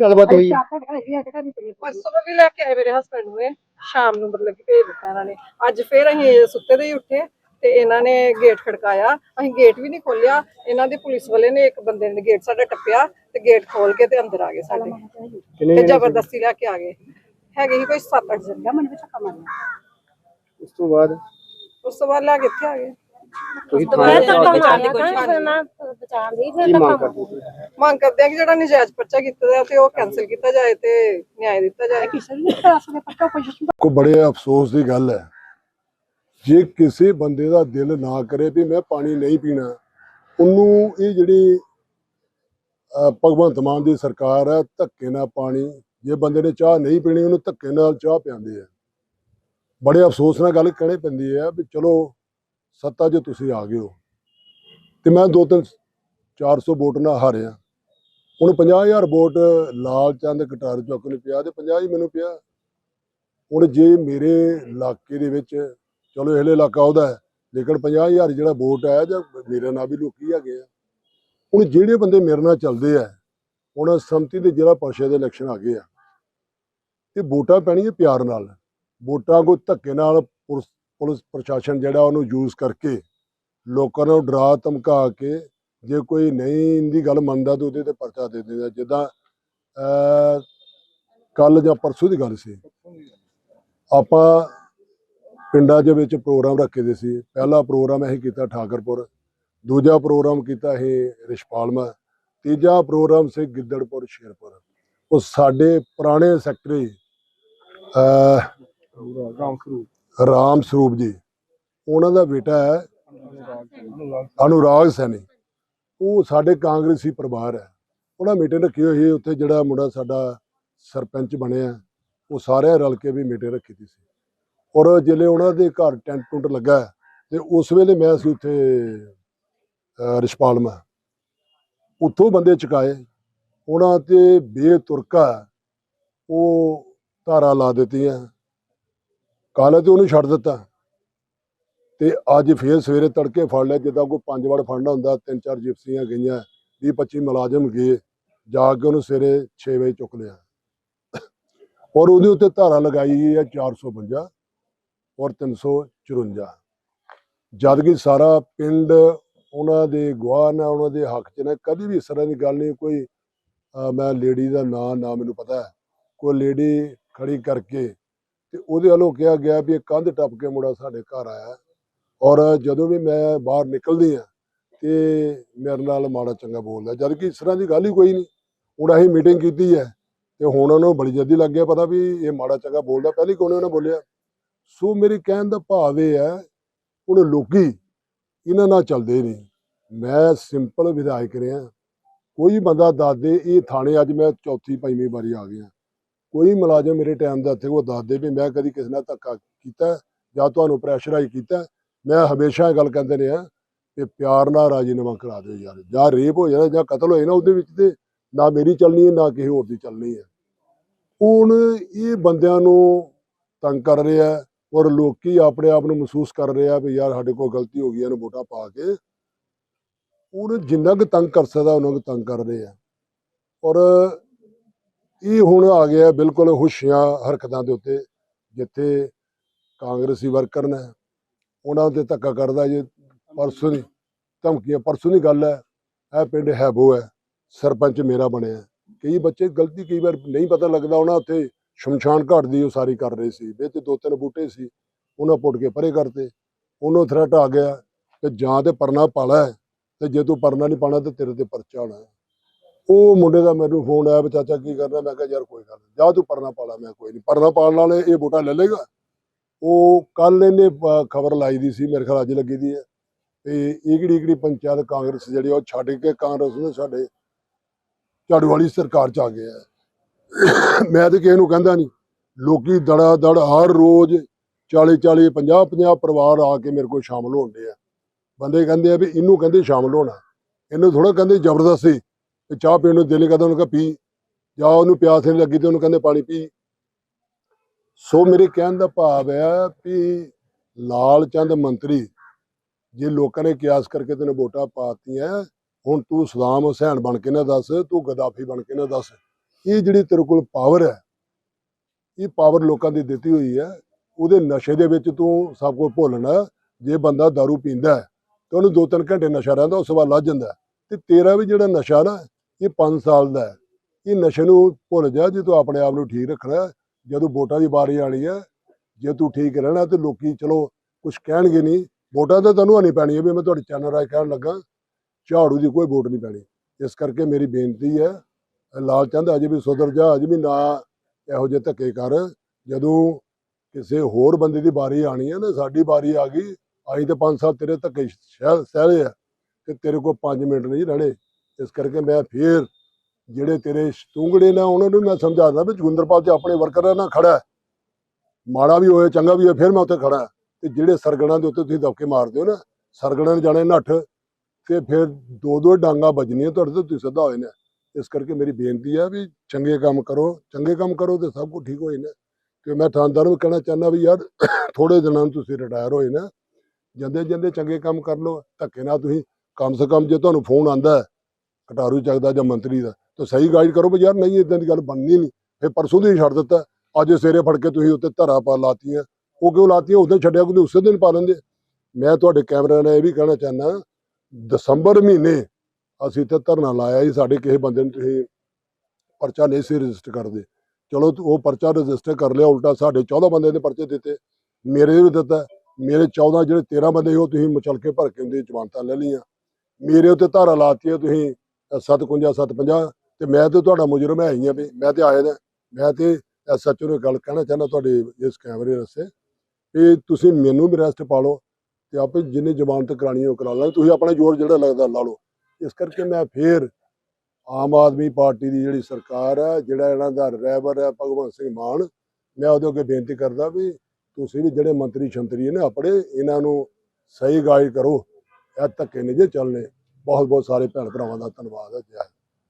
ਗੱਲਬਾਤ ਹੋਈ। ਪਰਸੋਂ ਵੀ ਲੈ ਕੇ ਆਏ ਮੇਰੇ ਹਸਬੰਡ ਨੂੰ ਇਹ ਸ਼ਾਮ ਨੂੰ ਮਤਲਬ ਕਿ ਭੇਜ ਦਿੱਤਾ ਇਹਨਾਂ ਨੇ। ਅੱਜ ਫੇਰ ਅਸੀਂ ਸੁੱਤੇ ਦੇ ਹੀ ਉੱਠੇ ਤੇ ਇਹਨਾਂ ਨੇ ਗੇਟ ਖੜਕਾਇਆ। ਅਸੀਂ ਗੇਟ ਵੀ ਨਹੀਂ ਖੋਲਿਆ ਇਹਨਾਂ ਦੇ ਪੁਲਿਸ ਵਾਲੇ ਨੇ ਇੱਕ ਬੰਦੇ ਨੇ ਗੇਟ ਸਾਡਾ ਟੱਪਿਆ ਤੇ ਗੇਟ ਖੋਲ ਕੇ ਤੇ ਅੰਦਰ ਆ ਗਏ ਸਾਡੇ। ਕਿੰਨੇ ਤੇ ਜ਼ਬਰਦਸਤੀ ਲੈ ਕੇ ਆ ਗਏ। ਹੈਗੇ ਸੀ ਕੋਈ 7-8 ਜਣੇ। ਮੈਨੂੰ ਵੀ ਧੱਕਾ ਮਾਰਿਆ। ਉਸ ਤੋਂ ਬਾਅਦ? ਉਸ ਤੋਂ ਬਾਅਦ ਲੈ ਕੇ ਇੱਥੇ ਆ ਗਏ। ਤੁਸੀਂ ਮੈਂ ਥਾਣੇ ਤਾਂ ਜਾ ਕੇ ਦੀ ਨਾ ਬਚਾਉਣ ਦੀ ਕੀ ਮੰਗ ਕਰਦੇ ਹੋ? ਮੰਗ ਕਰਦੇ ਆ ਕਿ ਜਿਹੜਾ ਨਜਾਇਜ਼ ਪਰਚਾ ਕੀਤਾ ਜਾਏ ਤੇ ਉਹ ਕੈਨਸਲ ਕੀਤਾ ਜਾਏ ਤੇ ਨਿਆਂ ਦਿੱਤਾ ਜਾਏ। ਕੋ ਬੜੇ ਅਫਸੋਸ ਦੀ ਗੱਲ ਹੈ। ਜੇ ਕਿਸੇ ਬੰਦੇ ਦਾ ਦਿਲ ਨਾ ਕਰੇ ਵੀ ਮੈਂ ਪਾਣੀ ਨਹੀਂ ਪੀਣਾ ਉਹਨੂੰ ਇਹ ਜਿਹੜੀ ਅਹ, ਭਗਵੰਤ ਮਾਨ ਦੀ ਸਰਕਾਰ ਹੈ ਧੱਕੇ ਨਾਲ ਪਾਣੀ ਜੇ ਬੰਦੇ ਨੇ ਚਾਹ ਨਹੀਂ ਪੀਣੀ ਉਹਨੂੰ ਧੱਕੇ ਨਾਲ ਚਾਹ ਪਿਆਉਂਦੇ ਆ। ਬੜੇ ਅਫਸੋਸ ਨਾਲ ਗੱਲ ਕਹਿਣੀ ਪੈਂਦੀ ਹੈ ਵੀ ਚਲੋ ਸੱਤਾ 'ਚ ਤੁਸੀਂ ਆ ਗਏ ਹੋ। ਤੇ ਮੈਂ ਦੋ ਤਿੰਨ 400 ਵੋਟ ਨਾਲ ਹਾਰਿਆ। ਹੁਣ 50000 ਵੋਟ ਲਾਲ ਚੰਦ ਕਟਾਰ ਚੌਕ ਨੂੰ ਪਿਆ ਤੇ 50 ਹੀ ਮੈਨੂੰ ਪਿਆ। ਹੁਣ ਜੇ ਮੇਰੇ ਇਲਾਕੇ ਦੇ ਵਿੱਚ, ਚਲੋ ਇਹਲੇ ਇਲਾਕਾ ਉਹਦਾ ਹੈ, ਲੇਕਿਨ 50000 ਜਿਹੜਾ ਵੋਟ ਆਇਆ ਜਾਂ ਮੇਰੇ ਨਾਲ ਵੀ ਲੋਕੀ ਹੈਗੇ ਆ। ਹੁਣ ਜਿਹੜੇ ਬੰਦੇ ਮੇਰੇ ਨਾਲ ਚੱਲਦੇ ਆ, ਹੁਣ ਸੰਮਤੀ ਦੇ ਜ਼ਿਲ੍ਹਾ ਪਰਿਸ਼ਦ ਦੇ ਇਲੈਕਸ਼ਨ ਆ ਗਏ ਆ। ਤੇ ਵੋਟਾਂ ਪੈਣੀਆਂ ਪਿਆਰ ਨਾਲ। ਵੋਟਾਂ ਕੋਈ ਧੱਕੇ ਨਾਲ ਪੁਲਿਸ ਪੁਲਿਸ ਪ੍ਰਸ਼ਾਸਨ ਜਿਹੜਾ ਉਹਨੂੰ ਯੂਜ਼ ਕਰਕੇ ਲੋਕਾਂ ਨੂੰ ਡਰਾ ਧਮਕਾ ਕੇ ਜੇ ਕੋਈ ਨਹੀਂ ਇਹਦੀ ਗੱਲ ਮੰਨਦਾ ਤਾਂ ਉਹਦੇ ਤੇ ਪਰਚਾ ਦੇ ਦਿੰਦਾ। ਜਿੱਦਾਂ ਕੱਲ ਜਾਂ ਪਰਸੋਂ ਦੀ ਗੱਲ ਸੀ। ਆਪਾਂ ਪਿੰਡਾਂ ਦੇ ਵਿੱਚ ਪ੍ਰੋਗਰਾਮ ਰੱਖੇ ਦੇ ਸੀ। ਪਹਿਲਾ ਪ੍ਰੋਗਰਾਮ ਅਸੀਂ ਕੀਤਾ ਠਾਕਰਪੁਰ ਦੂਜਾ ਪ੍ਰੋਗਰਾਮ ਕੀਤਾ ਇਹ ਰਿਸ਼ਪਾਲਮਾ ਤੀਜਾ ਪ੍ਰੋਗਰਾਮ ਸੀ ਗਿੱਦੜਪੁਰ ਸ਼ੇਰਪੁਰ। ਉਹ ਸਾਡੇ ਪੁਰਾਣੇ ਸੈਕਟਰੀ ਅਹ, ਰਾਮ ਸਰੂਪ। ਰਾਮ ਸਰੂਪ ਜੀ। ਉਹਨਾਂ ਦਾ ਬੇਟਾ ਹੈ। ਅਨੁਰਾਗ ਸੈਣੀ। ਉਹ ਸਾਡੇ ਕਾਂਗਰਸੀ ਪਰਿਵਾਰ ਹੈ। ਉਹਨਾਂ ਮੀਟਿੰਗ ਰੱਖੀ ਹੋਈ ਸੀ। ਉੱਥੇ ਜਿਹੜਾ ਮੁੰਡਾ ਸਾਡਾ ਸਰਪੰਚ ਬਣਿਆ ਉਹ ਸਾਰਿਆਂ ਰਲ ਕੇ ਵੀ ਮੀਟਿੰਗ ਰੱਖੀ ਦੀ ਸੀ। ਔਰ ਜਿਹੜੇ ਉਹਨਾਂ ਦੇ ਘਰ ਟੈਂਟ ਟੁੰਟ ਲੱਗਾ ਹੈ, ਤੇ ਉਸ ਵੇਲੇ ਮੈਂ ਸੀ ਉੱਥੇ ਅਹ, ਰਿਸ਼ਪਾਲਮਾ ਉੱਥੋਂ ਬੰਦੇ ਚੁਕਾਏ। ਉਹਨਾਂ ਤੇ ਬੇਤੁਰਕਾ ਉਹ ਧਾਰਾ ਲਾ ਦਿੱਤੀਆਂ। ਕੱਲ੍ਹ ਤੇ ਉਹਨੂੰ ਛੱਡ ਦਿੱਤਾ। ਤੇ ਅੱਜ ਫੇਰ ਸਵੇਰੇ ਤੜਕੇ ਫੜ ਲਿਆ, ਜਿੱਦਾਂ ਕੋਈ ਪੰਜ ਵਾਰ ਫੜਨਾ ਹੁੰਦਾ, ਤਿੰਨ ਚਾਰ ਜਿਪਸੀਆਂ ਗਈਆਂ 20 25 ਮੁਲਾਜ਼ਮ ਗਏ, ਜਾ ਕੇ ਉਹਨੂੰ ਸਵੇਰੇ 6 ਵਜੇ ਚੁੱਕ ਲਿਆ। ਔਰ ਉਹਦੇ ਉੱਤੇ ਧਾਰਾ ਲਗਾਈ ਗਈ ਹੈ 452 ਔਰ 354 ਜਦ ਕਿ ਸਾਰਾ ਪਿੰਡ ਉਹਨਾਂ ਦੇ ਗਵਾਹ ਨਾਲ ਉਹਨਾਂ ਦੇ ਹੱਕ 'ਚ ਨੇ, ਕਦੀ ਵੀ ਇਸ ਤਰ੍ਹਾਂ ਦੀ ਗੱਲ ਨਹੀਂ, ਕੋਈ ਮੈਂ ਲੇਡੀ ਦਾ ਨਾਂ, ਨਾ ਮੈਨੂੰ ਪਤਾ, ਕੋਈ ਲੇਡੀ ਖੜੀ ਕਰਕੇ ਤੇ ਉਹਦੇ ਵੱਲੋਂ ਕਿਹਾ ਗਿਆ ਵੀ ਇਹ ਕੰਧ ਟੱਪ ਕੇ ਮੁੰਡਾ ਸਾਡੇ ਘਰ ਆਇਆ ਔਰ ਜਦੋਂ ਵੀ ਮੈਂ ਬਾਹਰ ਨਿਕਲਦੀ ਆ ਤੇ ਮੇਰੇ ਨਾਲ ਮਾੜਾ ਚੰਗਾ ਬੋਲਦਾ ਜਦ ਕਿ ਇਸ ਤਰ੍ਹਾਂ ਦੀ ਗੱਲ ਹੀ ਕੋਈ ਨਹੀਂ। ਹੁਣ ਅਸੀਂ ਮੀਟਿੰਗ ਕੀਤੀ ਹੈ ਤੇ ਹੁਣ ਉਹਨੂੰ ਬੜੀ ਜਲਦੀ ਲੱਗ ਗਿਆ ਪਤਾ ਵੀ ਇਹ ਮਾੜਾ ਚੰਗਾ ਬੋਲਦਾ। ਪਹਿਲੀ ਕੋਨੇ ਉਹਨੇ ਬੋਲਿਆ? ਸੋ ਮੇਰੇ ਕਹਿਣ ਦਾ ਭਾਵ ਇਹ ਹੈ, ਹੁਣ ਲੋਕੀ ਇਹਨਾਂ ਨਾਲ ਚੱਲਦੇ ਨਹੀਂ। ਮੈਂ ਸਿੰਪਲ ਵਿਧਾਇਕ ਰਿਹਾ। ਕੋਈ ਬੰਦਾ ਦੱਸਦੇ ਇਹ ਥਾਣੇ ਅੱਜ ਮੈਂ ਚੌਥੀ ਪੰਜਵੀਂ ਵਾਰੀ ਆ ਗਿਆ। ਕੋਈ ਮੁਲਾਜ਼ਮ ਮੇਰੇ ਟਾਈਮ ਦਾ ਇੱਥੇ ਉਹ ਦੱਸਦੇ ਵੀ ਮੈਂ ਕਦੀ ਕਿਸੇ ਨਾਲ ਧੱਕਾ ਕੀਤਾ, ਜਾਂ ਤੁਹਾਨੂੰ ਪ੍ਰੈਸ਼ਰਾਈਜ਼ ਕੀਤਾ, ਮੈਂ ਹਮੇਸ਼ਾ ਇਹ ਗੱਲ ਕਹਿੰਦੇ ਰਿਹਾ ਕਿ ਪਿਆਰ ਨਾਲ ਰਾਜੀਨਾਮਾ ਕਰਾ ਦਿਓ ਯਾਰ, ਜਾਂ ਰੇਪ ਹੋ ਜਾਣਾ, ਜਾਂ ਕਤਲ ਹੋ ਜਾਣਾ ਉਹਦੇ ਵਿੱਚ ਤੇ ਨਾ ਮੇਰੀ ਚੱਲਣੀ ਹੈ, ਨਾ ਕਿਸੇ ਹੋਰ ਦੀ ਚੱਲਣੀ ਹੈ। ਹੁਣ ਇਹ ਬੰਦਿਆਂ ਨੂੰ ਤੰਗ ਕਰ ਰਿਹਾ ਔਰ ਲੋਕੀ ਆਪਣੇ ਆਪ ਨੂੰ ਮਹਿਸੂਸ ਕਰ ਰਹੇ ਆ ਵੀ ਯਾਰ ਸਾਡੇ ਕੋਲ ਗਲਤੀ ਹੋ ਗਈ, ਇਹਨੂੰ ਵੋਟਾਂ ਪਾ ਕੇ। ਉਹਨੂੰ ਜਿੰਨਾ ਕੁ ਤੰਗ ਕਰ ਸਕਦਾ, ਉਹਨਾਂ ਕੁ ਤੰਗ ਕਰ ਰਹੇ ਆ। ਔਰ ਇਹ ਹੁਣ ਆ ਗਿਆ ਬਿਲਕੁਲ ਹੁਸ਼ਿਆਂ ਹਰਕਤਾਂ ਦੇ ਉੱਤੇ, ਜਿੱਥੇ ਕਾਂਗਰਸੀ ਵਰਕਰ ਨੇ ਉਹਨਾਂ ਤੇ ਧੱਕਾ ਕਰਦਾ ਜੇ ਪਰਸੋਂ ਦੀ ਧਮਕੀਆਂ, ਪਰਸੋਂ ਦੀ ਗੱਲ ਹੈ, ਇਹ ਪਿੰਡ ਹੈਬੋ ਹੈ, ਸਰਪੰਚ ਮੇਰਾ ਬਣਿਆ। ਕਈ ਬੱਚੇ ਗਲਤੀ ਕਈ ਵਾਰ ਨਹੀਂ ਪਤਾ ਲੱਗਦਾ, ਉਹਨਾਂ ਉੱਥੇ ਸ਼ਮਸ਼ਾਨ ਘਾਟ ਦੀ ਉਸਾਰੀ ਕਰ ਰਹੇ ਸੀ, ਵਿੱਚ ਦੋ ਤਿੰਨ ਬੂਟੇ ਸੀ, ਉਹਨਾਂ ਪੁੱਟ ਕੇ ਪਰੇ ਕਰਤੇ, ਉਹਨੂੰ ਥ੍ਰੈਟ ਆ ਗਿਆ, ਤੇ ਜਾਂ ਤੇ ਪਰਨਾ ਪਾਲਾ ਹੈ, ਤੇ ਜੇ ਤੂੰ ਪਰਨਾ ਨਹੀਂ ਪਾਣਾ, ਤੇ ਤੇਰੇ ਤੇ ਪਰਚਾ ਹੋਣਾ ਉਹ ਮੁੰਡੇ ਦਾ ਮੈਨੂੰ ਫੋਨ ਆਇਆ ਵੀ ਚਾਚਾ ਕੀ ਕਰਨਾ? ਮੈਂ ਕਿਹਾ, ਯਾਰ ਕੋਈ ਗੱਲ ਨਹੀਂ ਜਾ ਤੂੰ ਪਰਨਾ ਪਾਲਾ, ਮੈਂ ਕੋਈ ਨਹੀਂ ਪਰਨਾ ਪਾਲਣ ਵਾਲੇ ਇਹ ਬੂਟਾ ਲੈ ਲੇਗਾ ਉਹ ਕੱਲ ਇਹਨੇ ਖਬਰ ਲਾਈ ਦੀ ਸੀ, ਮੇਰੇ ਖਿਆਲ ਅੱਜ ਲੱਗੀ ਦੀ ਹੈ। ਤੇ ਈਗੜੀ ਈਗੜੀ ਪੰਚਾਇਤ ਕਾਂਗਰਸ ਜਿਹੜੀ ਉਹ ਛੱਡ ਕੇ ਕਾਂਗਰਸ ਨੇ ਸਾਡੇ ਝਾੜੂ ਵਾਲੀ ਸਰਕਾਰ ਚ ਆ ਗਏ ਆ ਮੈਂ ਤੇ ਕਿਸੇ ਨੂੰ ਕਹਿੰਦਾ ਨਹੀਂ ਲੋਕੀ ਦੜਾ ਦੜ ਹਰ ਰੋਜ਼ 40 40 50 50 ਪਰਿਵਾਰ ਆ ਕੇ ਮੇਰੇ ਕੋਲ ਸ਼ਾਮਲ ਹੋਣਦੇ ਆ। ਬੰਦੇ ਕਹਿੰਦੇ ਆ ਵੀ ਇਹਨੂੰ ਕਹਿੰਦੇ ਸ਼ਾਮਲ ਹੋਣਾ, ਇਹਨੂੰ ਥੋੜਾ ਕਹਿੰਦੇ ਜ਼ਬਰਦਸਤੀ। ਤੇ ਚਾਹ ਪੀਣ ਨੂੰ ਦਿਲ ਕਰਦਾ, ਉਹਨੂੰ ਕਹ, ਪੀ। ਜਾਂ ਉਹਨੂੰ ਪਿਆਸ ਨਹੀਂ ਲੱਗੀ ਤੇ ਉਹਨੂੰ ਕਹਿੰਦੇ, ਪਾਣੀ ਪੀ। ਸੋ ਮੇਰੇ ਕਹਿਣ ਦਾ ਭਾਵ ਹੈ ਵੀ ਲਾਲ ਚੰਦ ਮੰਤਰੀ, ਜੇ ਲੋਕਾਂ ਨੇ ਕਿਆਸ ਕਰਕੇ ਤੈਨੂੰ ਵੋਟਾਂ ਪਾਤੀਆਂ ਹੁਣ ਤੂੰ ਸਦਾਮ ਹੁਸੈਨ ਬਣ ਕੇ ਨਾ ਦੱਸ, ਤੂੰ ਗਦਾਫੀ ਬਣ ਕੇ ਨਾ ਦੱਸ। ਇਹ ਜਿਹੜੀ ਤੇਰੇ ਕੋਲ ਪਾਵਰ ਹੈ, ਇਹ ਪਾਵਰ ਲੋਕਾਂ ਦੀ ਦਿੱਤੀ ਹੋਈ ਹੈ, ਉਹਦੇ ਨਸ਼ੇ ਦੇ ਵਿੱਚ ਤੂੰ ਸਭ ਕੁਝ ਭੁੱਲਣਾ ਜੇ ਬੰਦਾ दारू ਪੀਂਦਾ ਤੇ ਉਹਨੂੰ 2-3 ਘੰਟੇ ਨਸ਼ਾ ਰਹਿੰਦਾ, ਉਸ ਤੋਂ ਬਾਅਦ ਲੱਜ ਜਾਂਦਾ ਤੇ ਤੇਰਾ ਵੀ ਜਿਹੜਾ ਨਸ਼ਾ ਨਾ ਇਹ 5 ਸਾਲ ਦਾ ਹੈ। ਇਹ ਨਸ਼ੇ ਨੂੰ ਭੁੱਲ ਜਾ, ਜੇ ਤੂੰ ਆਪਣੇ ਆਪ ਨੂੰ ਠੀਕ ਰੱਖਣਾ ਜਦੋਂ ਵੋਟਾਂ ਦੀ ਵਾਰੀ ਆਣੀ ਹੈ, ਜੇ ਤੂੰ ਠੀਕ ਰਹਿਣਾ ਤੇ ਲੋਕੀ ਚਲੋ ਕੁਝ ਕਹਿਣਗੇ ਨਹੀਂ। ਵੋਟਾਂ ਤਾਂ ਤੁਹਾਨੂੰ ਨਹੀਂ ਪੈਣੀ ਵੀ, ਮੈਂ ਤੁਹਾਡੇ ਚੈਨਲ ਰਾਏ ਕਹਿਣ ਲੱਗਾ, ਝਾੜੂ ਦੀ ਕੋਈ ਵੋਟ ਨਹੀਂ ਪੈਣੀ। ਇਸ ਕਰਕੇ ਮੇਰੀ ਬੇਨਤੀ ਹੈ, ਲਾਲ ਚੰਦ ਅਜੇ ਵੀ ਸੁਧਰ ਜਾ, ਅਜੇ ਵੀ ਨਾ ਇਹੋ ਜਿਹੇ ਧੱਕੇ ਕਰ। ਜਦੋਂ ਕਿਸੇ ਹੋਰ ਬੰਦੇ ਦੀ ਵਾਰੀ ਆਣੀ ਹੈ ਨਾ, ਸਾਡੀ ਵਾਰੀ ਆ ਗਈ, ਅਸੀਂ ਤੇ 5 ਸਾਲ ਤੇਰੇ ਧੱਕੇ ਸਹਿ ਸਹਿਲੇ ਆ, ਤੇ ਤੇਰੇ ਕੋਲ 5 ਮਿੰਟ ਨਹੀਂ ਰਹਿਣੇ। ਇਸ ਕਰਕੇ ਮੈਂ ਫੇਰ ਜਿਹੜੇ ਤੇਰੇ ਸਤੂੰਗੜੇ ਨੇ, ਉਹਨਾਂ ਨੂੰ ਮੈਂ ਸਮਝਾਉਂਦਾ ਵੀ ਜੋਗਿੰਦਰਪਾਲ ਤੇ ਆਪਣੇ ਵਰਕਰਾਂ ਨਾਲ ਖੜਾ ਮਾੜਾ ਵੀ ਹੋਏ ਚੰਗਾ ਵੀ ਹੋਏ ਫਿਰ ਮੈਂ ਉੱਥੇ ਖੜਾ ਤੇ ਜਿਹੜੇ ਸਰਗਣਾ ਦੇ ਉੱਤੇ ਤੁਸੀਂ ਦਬਕੇ ਮਾਰਦੇ ਹੋ ਨਾ, ਸਰਗਣਾ ਨੇ ਜਾਣੇ ਨੱਠ ਤੇ ਫਿਰ ਦੋ ਦੋ ਡਾਂਗਾ ਵੱਜਣੀਆਂ ਤੁਹਾਡੇ ਤੋਂ, ਤੁਸੀਂ ਸਿੱਧਾ ਹੋਏ ਨੇ ਇਸ ਕਰਕੇ ਮੇਰੀ ਬੇਨਤੀ ਹੈ ਵੀ ਚੰਗੇ ਕੰਮ ਕਰੋ, ਚੰਗੇ ਕੰਮ ਕਰੋ ਤੇ ਸਭ ਕੁਝ ਠੀਕ ਹੋਏ ਨਾ ਕਿ ਮੈਂ ਥਾਣਦਾਰ ਨੂੰ ਕਹਿਣਾ ਚਾਹੁੰਦਾ ਵੀ ਯਾਰ ਥੋੜੇ ਦਿਨਾਂ ਨੂੰ ਤੁਸੀਂ ਰਿਟਾਇਰ ਹੋਏ ਨਾ ਜਾਂਦੇ ਜਾਂਦੇ ਚੰਗੇ ਕੰਮ ਕਰ ਲਓ, ਧੱਕੇ ਨਾਲ ਤੁਸੀਂ ਕਮ ਸੇ ਕਮ ਜੇ ਤੁਹਾਨੂੰ ਫੋਨ ਆਂਦਾ ਕਟਾਰੂ ਚੱਕਦਾ ਜਾਂ ਮੰਤਰੀ ਦਾ, ਤਾਂ ਸਹੀ ਗਾਈਡ ਕਰੋ ਵੀ ਯਾਰ ਨਹੀਂ ਇਦਾਂ ਦੀ ਗੱਲ ਬਣਨੀ ਨਹੀਂ। ਫਿਰ ਪਰਸੋਂ ਦੀ ਹੀ ਛੱਡ ਦਿੱਤਾ। ਅੱਜ ਸਵੇਰੇ ਫੜ ਕੇ ਤੁਸੀਂ ਉੱਤੇ ਧਰਾ ਪਾ ਲਾਤੀਆਂ। ਉਹ ਕਿਉਂ ਲਾਤੀਆਂ? ਉਦੋਂ ਛੱਡਿਆ ਕਿਉਂਕਿ ਉਸੇ ਦਿਨ ਪਾ ਲੈਂਦੇ। ਮੈਂ ਤੁਹਾਡੇ ਕੈਮਰੇ ਨਾਲ ਇਹ ਵੀ ਕਹਿਣਾ ਚਾਹੁੰਦਾ, ਦਸੰਬਰ ਮਹੀਨੇ ਅਸੀਂ ਤੇ ਧਰਨਾ ਲਾਇਆ ਸੀ, ਸਾਡੇ ਕਿਸੇ ਬੰਦੇ ਨੂੰ ਤੁਸੀਂ ਪਰਚਾ ਨਹੀਂ ਸੀ ਰਜਿਸਟਰ ਕਰਦੇ। ਚਲੋ ਉਹ ਪਰਚਾ ਰਜਿਸਟਰ ਕਰ ਲਿਆ, ਉਲਟਾ ਸਾਡੇ 14 ਬੰਦੇ ਨੇ ਪਰਚੇ ਦਿੱਤੇ। ਮੇਰੇ ਵੀ ਦਿੱਤਾ। ਮੇਰੇ 14 ਜਿਹੜੇ 13 ਬੰਦੇ ਸੀ, ਉਹ ਤੁਸੀਂ ਮਚਲ ਕੇ ਭਰ ਕੇ ਉਹਦੀ ਜ਼ਮਾਨਤਾਂ ਲੈ ਲਈਆਂ। ਮੇਰੇ ਉੱਤੇ ਧਾਰਾ ਲਾਤੀ ਹੈ ਤੁਸੀਂ। 751 750 ਤੇ ਮੈਂ ਤੇ ਤੁਹਾਡਾ ਮੁਜਰਮ ਹੈ ਹੀ ਆ ਵੀ ਮੈਂ ਤੇ ਆਏ ਦਾ ਮੈਂ ਤੇ ਐਸਐਚਓ ਨੂੰ ਗੱਲ ਕਹਿਣਾ ਚਾਹੁੰਦਾ ਤੁਹਾਡੇ ਇਸ ਕੈਮਰੇ ਰਸੇ ਵੀ ਤੁਸੀਂ ਮੈਨੂੰ ਵੀ ਰੈਸਟ ਪਾ ਲਓ ਤੇ ਆਪੇ ਜਿੰਨੀ ਜ਼ਮਾਨਤ ਕਰਾਣੀ ਉਹ ਕਰਾ ਲਾਂਗੇ। ਤੁਸੀਂ ਆਪਣਾ ਜ਼ੋਰ ਜਿਹੜਾ ਲੱਗਦਾ ਲਾ ਲਓ। ਇਸ ਕਰਕੇ ਮੈਂ ਫੇਰ ਆਮ ਆਦਮੀ ਪਾਰਟੀ ਦੀ ਜਿਹੜੀ ਸਰਕਾਰ ਹੈ, ਜਿਹੜਾ ਇਹਨਾਂ ਦਾ ਰਹਿਬਰ ਹੈ, ਭਗਵੰਤ ਸਿੰਘ ਮਾਨ, ਮੈਂ ਉਹਦੇ ਅੱਗੇ ਬੇਨਤੀ ਕਰਦਾ ਵੀ ਤੁਸੀਂ ਵੀ ਜਿਹੜੇ ਮੰਤਰੀ ਸ਼ੰਤਰੀ ਨੇ ਆਪਣੇ, ਇਹਨਾਂ ਨੂੰ ਸਹੀ ਗਾਈਡ ਕਰੋ। ਇਹ ਧੱਕੇ ਨਹੀਂ ਜੇ ਚੱਲਣੇ। ਬਹੁਤ ਬਹੁਤ ਸਾਰੇ ਭੈਣ ਭਰਾਵਾਂ ਦਾ ਧੰਨਵਾਦ ਹੈ ਜੈ।